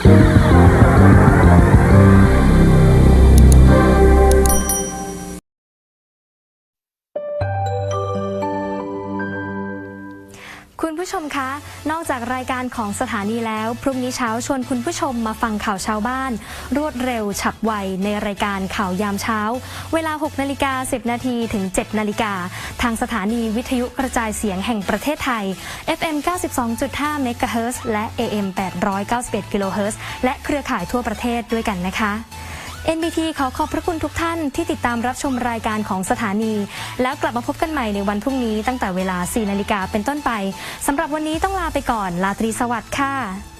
Thank you. คุณผู้ชมคะ นอกจากรายการของสถานีแล้ว พรุ่งนี้เช้าชวนคุณผู้ชมมาฟังข่าวชาวบ้าน รวดเร็วฉับไวในรายการข่าวยามเช้า เวลา 6นาฬิกา10 นาทีถึง 7นาฬิกาทางสถานีวิทยุกระจายเสียงแห่งประเทศไทย FM 92.5 MHz และ AM 891 kHz และเครือข่ายทั่วประเทศด้วยกันนะคะ NBT ขอขอบพระคุณทุกท่านที่ติดตามรับชมรายการของสถานี แล้วกลับมาพบกันใหม่ในวันพรุ่งนี้ตั้งแต่เวลา 4 นาฬิกาเป็นต้นไปสำหรับวันนี้ต้องลาไปก่อนลาตรีสวัสดิ์ค่ะ